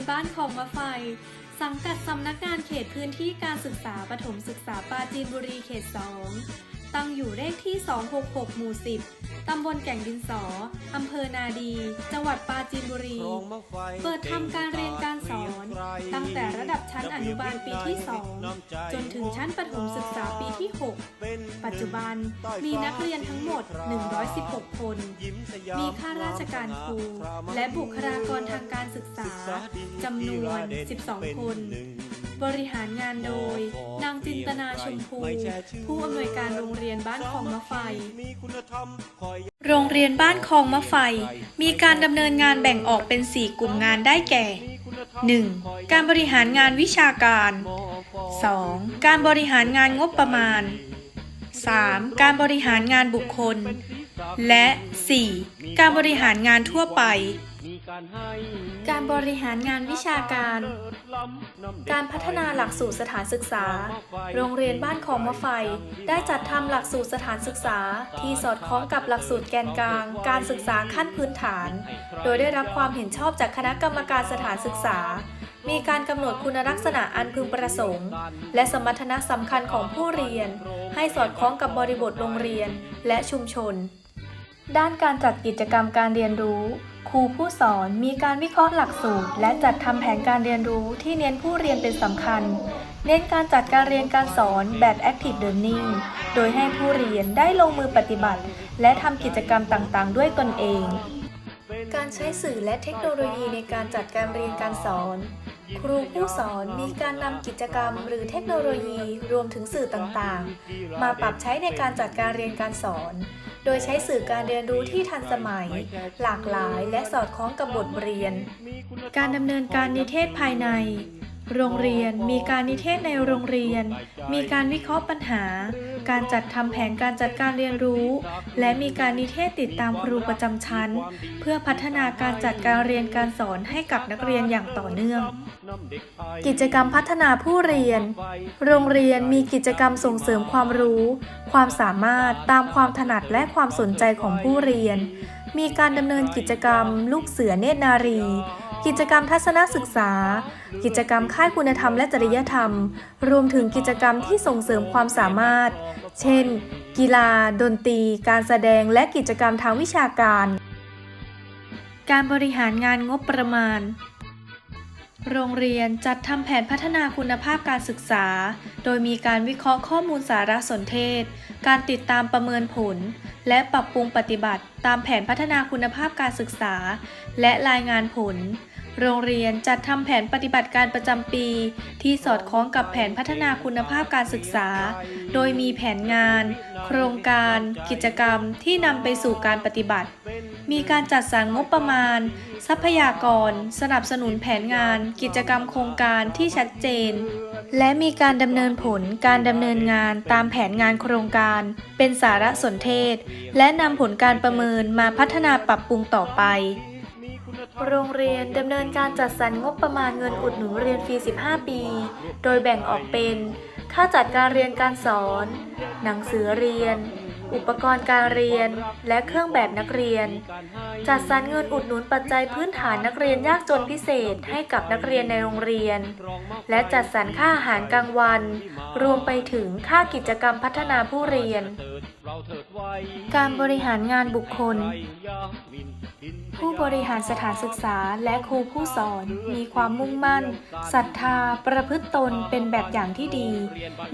นบ้านของมะไฟ สังกัดสำนักงานเขตพื้นที่การศึกษาปฐมศึกษาปราจีนบุรีเขต 2 ตั้งอยู่เลขที่ 266 หมู่ 10 ตำบลแก่งดินสอ อำเภอนาดี จังหวัดปราจีนบุรี เปิดทำการเรียนการ สอน ตั้งแต่ระดับชั้นอนุบาลปีที่ 2 จนถึงชั้นประถมศึกษาปีที่ 6 ปัจจุบันมีนักเรียนทั้งหมด 116 คน มีข้าราชการครู และบุคลากรทางการศึกษาจำนวน 12 คนบริหารงานโดย นางจินตนาชมพู ผู้อำนวยการโรงเรียนบ้านคลองมะไฟ โรงเรียนบ้านคลองมะไฟ มีการดำเนินงานแบ่งออกเป็น 4 กลุ่มงานได้แก่ 1. การบริหารงานวิชาการ 2. การบริหารงานงบประมาณ 3. การบริหารงานบุคคล และ 4. การบริหารงานทั่วไป การบริหารงานวิชาการ การพัฒนาหลักสูตรสถานศึกษา โรงเรียนบ้านคลองมะไฟ ได้จัดทำหลักสูตรสถานศึกษา ที่สอดคล้องกับหลักสูตรแกนกลาง การศึกษาขั้นพื้นฐาน โดยได้รับความเห็นชอบจากคณะกรรมการสถานศึกษา มีการกำหนดคุณลักษณะอันพึงประสงค์ และสมรรถนะสำคัญของผู้เรียน ให้สอดคล้องกับบริบทโรงเรียนและชุมชน ด้านการจัดกิจกรรมการเรียนรู้ ครูผู้สอนมีการวิเคราะห์หลักสูตร และจัดทำแผนการเรียนรู้ที่เน้นผู้เรียนเป็นสำคัญ เน้นการจัดการเรียนการสอนแบบ active learning โดยให้ผู้เรียนได้ลงมือปฏิบัติ และทำกิจกรรมต่างๆ ด้วยตนเอง การใช้สื่อและเทคโนโลยีในการจัดการเรียนการสอนครูผู้สอนมีการนำกิจกรรมหรือเทคโนโลยีรวมถึงสื่อต่างๆ มาปรับใช้ในการจัดการเรียนการสอน โดยใช้สื่อการเรียนรู้ที่ทันสมัย หลากหลายและสอดคล้องกับบทเรียน การดำเนินการนิเทศภายใน โรงเรียนมีการนิเทศในโรงเรียน มีการวิเคราะห์ปัญหา การจัดทำแผนการจัดการเรียนรู้ และมีการนิเทศติดตามครูประจำชั้น เพื่อพัฒนาการจัดการเรียนการสอนให้กับนักเรียนอย่างต่อเนื่อง กิจกรรมพัฒนาผู้เรียน โรงเรียนมีกิจกรรมส่งเสริมความรู้ ความสามารถตามความถนัดและความสนใจของผู้เรียน มีการดำเนินกิจกรรม ลูกเสือเนตรนารี กิจกรรมทัศนศึกษา กิจกรรมค่ายคุณธรรมและจริยธรรม รวมถึงกิจกรรมที่ส่งเสริมความสามารถ เช่น กีฬา ดนตรี การแสดง และกิจกรรมทางวิชาการ การบริหารงานงบประมาณโรงเรียนจัดทำแผนพัฒนาคุณภาพการศึกษา โดยมีการวิเคราะห์ข้อมูลสารสนเทศ การติดตามประเมินผล และปรับปรุงปฏิบัติตามแผนพัฒนาคุณภาพการศึกษา และรายงานผล โรงเรียนจัดทำแผนปฏิบัติการประจำปี ที่สอดคล้องกับแผนพัฒนาคุณภาพการศึกษา โดยมีแผนงาน โครงการ กิจกรรมที่นำไปสู่การปฏิบัติ มีการจัดสรรงบประมาณ ทรัพยากร สนับสนุนแผนงาน กิจกรรมโครงการที่ชัดเจน และมีการดำเนินผลการดำเนินงานตามแผนงานโครงการ เป็นสารสนเทศ และนำผลการประเมินมาพัฒนาปรับปรุงต่อไป โรงเรียนดำเนินการจัดสรรงบประมาณเงินอุดหนุนเรียนฟรี 15 ปี โดยแบ่งออกเป็น ค่าจัดการเรียนการสอน หนังสือเรียน อุปกรณ์การเรียน และเครื่องแบบนักเรียน จัดสรรเงินอุดหนุนปัจจัยพื้นฐานนักเรียนยากจนพิเศษให้กับนักเรียนในโรงเรียน และจัดสรรค่าอาหารกลางวัน รวมไปถึงค่ากิจกรรมพัฒนาผู้เรียน การบริหารงานบุคคล ผู้บริหารสถานศึกษาและครูผู้สอน มีความมุ่งมั่นศรัทธา ประพฤติตนเป็นแบบอย่างที่ดี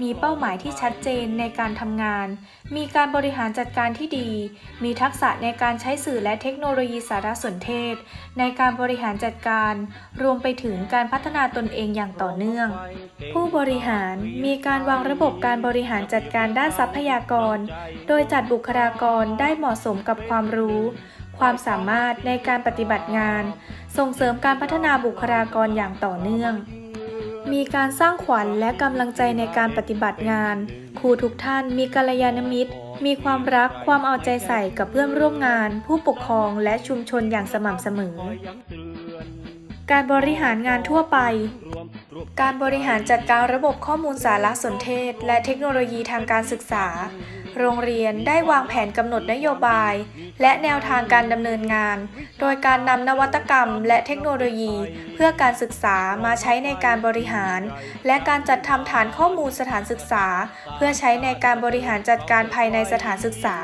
มีเป้าหมายที่ชัดเจนในการทำงาน มีการบริหารจัดการที่ดี มีทักษะในการใช้สื่อและเทคโนโลยีสารสนเทศ ในการบริหารจัดการ รวมไปถึงการพัฒนาตนเองอย่างต่อเนื่อง ผู้บริหารมีการวางระบบการบริหารจัดการด้านทรัพยากร โดยจัดบุคลากรได้เหมาะสมกับความรู้ ความสามารถในการปฏิบัติงาน ส่งเสริมการพัฒนาบุคลากรอย่างต่อเนื่อง มีการสร้างขวัญและกำลังใจในการปฏิบัติงาน ครูทุกท่านมีกัลยาณมิตร มีความรักความเอาใจใส่กับเพื่อนร่วมงาน ผู้ปกครองและชุมชนอย่างสม่ำเสมอ การบริหารงานทั่วไปการบริหารจัดการระบบข้อมูลสารสนเทศ และเทคโนโลยีทางการศึกษา โรงเรียนได้วางแผนกำหนดนโยบาย และแนวทางการดำเนินงาน โดยการนำนวัตกรรมและเทคโนโลยี เพื่อการศึกษามาใช้ในการบริหาร และการจัดทำฐานข้อมูลสถานศึกษา เพื่อใช้ในการบริหารจัดการภายในสถานศึกษา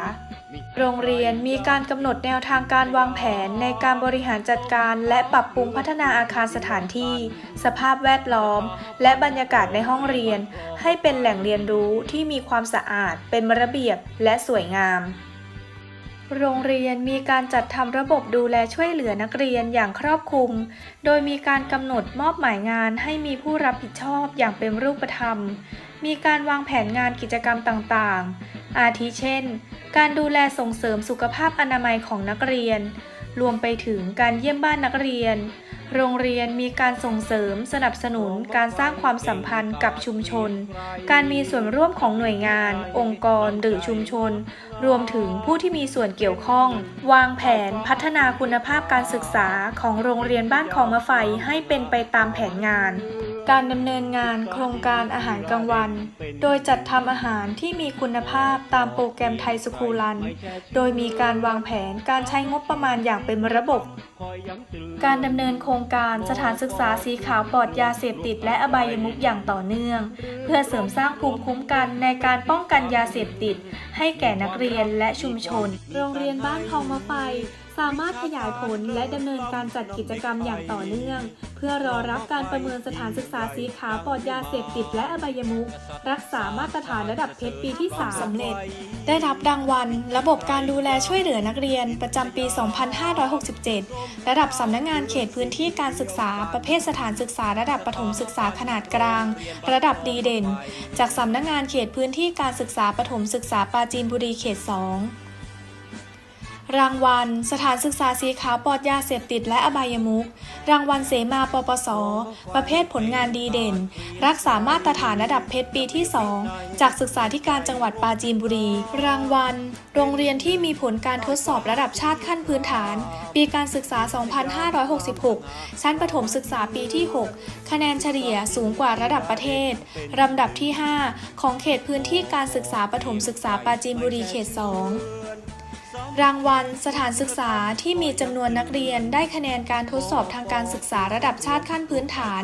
โรงเรียนมีการกำหนดแนวทางการวางแผนในการบริหารจัดการและปรับปรุงพัฒนาอาคารสถานที่ สภาพแวดล้อม และบรรยากาศในห้องเรียน ให้เป็นแหล่งเรียนรู้ที่มีความสะอาด เป็นระเบียบและสวยงามโรงเรียนมีการจัดทำระบบดูแลช่วยเหลือนักเรียนอย่างครอบคลุม โดยมีการกำหนดมอบหมายงานให้มีผู้รับผิดชอบอย่างเป็นรูปธรรม มีการวางแผนงานกิจกรรมต่างๆ อาทิเช่น การดูแลส่งเสริมสุขภาพอนามัยของนักเรียน รวมไปถึงการเยี่ยมบ้านนักเรียน โรงเรียนมีการส่งเสริมสนับสนุนการสร้างความสัมพันธ์กับชุมชน การมีส่วนร่วมของหน่วยงาน องค์กรหรือชุมชน รวมถึงผู้ที่มีส่วนเกี่ยวข้อง วางแผนพัฒนาคุณภาพการศึกษาของโรงเรียนบ้านคลองมะไฟให้เป็นไปตามแผนงาน การดำเนินงานโครงการอาหารกลางวัน โดยจัดทำอาหารที่มีคุณภาพตามโปรแกรมไทยสคูลัน โดยมีการวางแผนการใช้งบประมาณอย่างเป็นระบบ การดำเนินโครงการสถานศึกษาสีขาวปลอดยาเสพติดและอบายมุขอย่างต่อเนื่อง เพื่อเสริมสร้างภูมิคุ้มกันในการป้องกันยาเสพติดให้แก่นักเรียนและชุมชน โรงเรียนบ้านคลองมะไฟ สามารถขยายผลและดำเนินการจัดกิจกรรมอย่างต่อเนื่อง เพื่อรอรับการประเมินสถานศึกษาสีขาวปลอดยาเสพติดและอบายมุขรักษามาตรฐานระดับเพชรปีที่3สำเร็จ ได้รับรางวัล ระบบการดูแลช่วยเหลือนักเรียนประจำปี 2567 ระดับสำนักงงานเขตพื้นที่การศึกษาประเภทสถานศึกษาระดับประถมศึกษาขนาดกลาง ระดับดีเด่น จากสำนักงงานเขตพื้นที่การศึกษาประถมศึกษาปาจีนบุรีเขต 2 รางวัล สถานศึกษาสีขาวปลอดยาเสพติดและอบายมุขรางวัลเสมาปปส ประเภทผลงานดีเด่น รักษามาตรฐานระดับเพชรปีที่ 2 จากศึกษาธิการจังหวัดปราจีนบุรี รางวัล โรงเรียนที่มีผลการทดสอบระดับชาติขั้นพื้นฐาน ปีการศึกษา 2566 ชั้นประถมศึกษาปีที่ 6 คะแนนเฉลี่ยสูงกว่าระดับประเทศ ลำดับที่ 5 ของเขตพื้นที่การศึกษาประถมศึกษาปราจีนบุรีเขต 2 รางวัล สถานศึกษาที่มีจำนวนนักเรียนได้คะแนนการทดสอบทางการศึกษาระดับชาติขั้นพื้นฐาน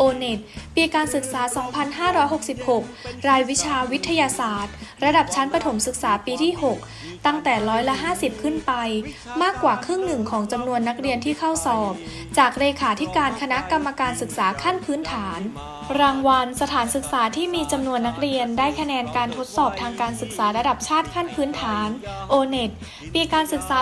o n e t ปีการศึกษา 2566 รายวิชาวิทยาศาสตร์ ระดับชั้นประถมศึกษาปีที่ 6 ตั้งแต่ร้อยละ 50 ขึ้นไป มากกว่าครึ่งหนึ่งของจำนวนนักเรียนที่เข้าสอบ จากเลขาธิการคณะกรรมการศึกษาขั้นพื้นฐาน รางวัล สถานศึกษาที่มีจำนวนนักเรียนได้คะแนนการทดสอบทางการศึกษาระดับชาติขั้นพื้นฐาน o n e t ปีการศึกษา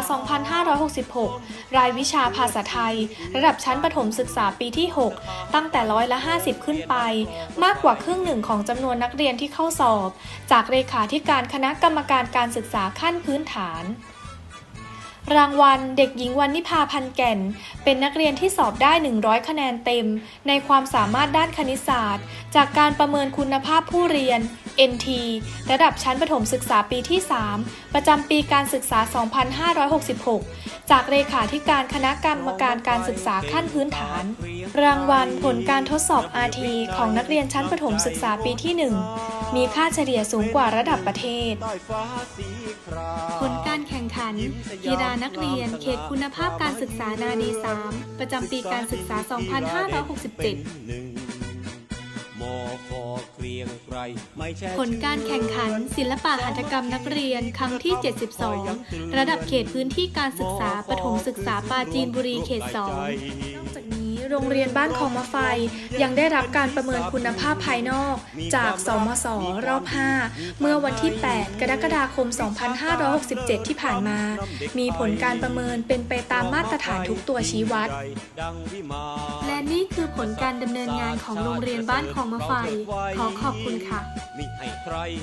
2566 รายวิชาภาษาไทย ระดับชั้นประถมศึกษาปีที่ 6 ตั้งแต่ร้อยละ 50 ขึ้นไป มากกว่าครึ่งหนึ่งของจำนวนนักเรียนที่เข้าสอบ จากเลขาธิการคณะกรรมการการศึกษาขั้นพื้นฐานรางวัลเด็กหญิงวันนิพาพันแก่น เป็นนักเรียนที่สอบได้ 100 คะแนนเต็ม ในความสามารถด้านคณิตศาสตร์ จากการประเมินคุณภาพผู้เรียน NT ระดับชั้นประถมศึกษาปีที่ 3 ประจำปีการศึกษา 2566 จากเลขาธิการคณะกรรมการการศึกษาขั้นพื้นฐาน รางวัลผลการทดสอบ RT ของนักเรียนชั้นประถมศึกษาปีที่ 1 มีค่าเฉลี่ยสูงกว่าระดับประเทศ ผลการแข่งขัน กีฬานักเรียนเขตคุณภาพการศึกษานาดี 3 ประจำปีการศึกษา 2567 ผลการแข่งขัน ศิลปะหัตถกรรมนักเรียนครั้งที่ 72 ระดับเขตพื้นที่การศึกษาปฐมศึกษาปาจีนบุรีเขต 2 โรงเรียนบ้านคองมะไฟ ยังได้รับการประเมินคุณภาพภายนอก จากสมสรอบ 5 เมื่อวันที่ 8 กรกฎาคม 2567 ที่ผ่านมา มีผลการประเมินเป็นไปตามมาตรฐานทุกตัวชี้วัด และนี่คือผลการดำเนินงานของโรงเรียนบ้านคองมะไฟ ขอขอบคุณค่ะ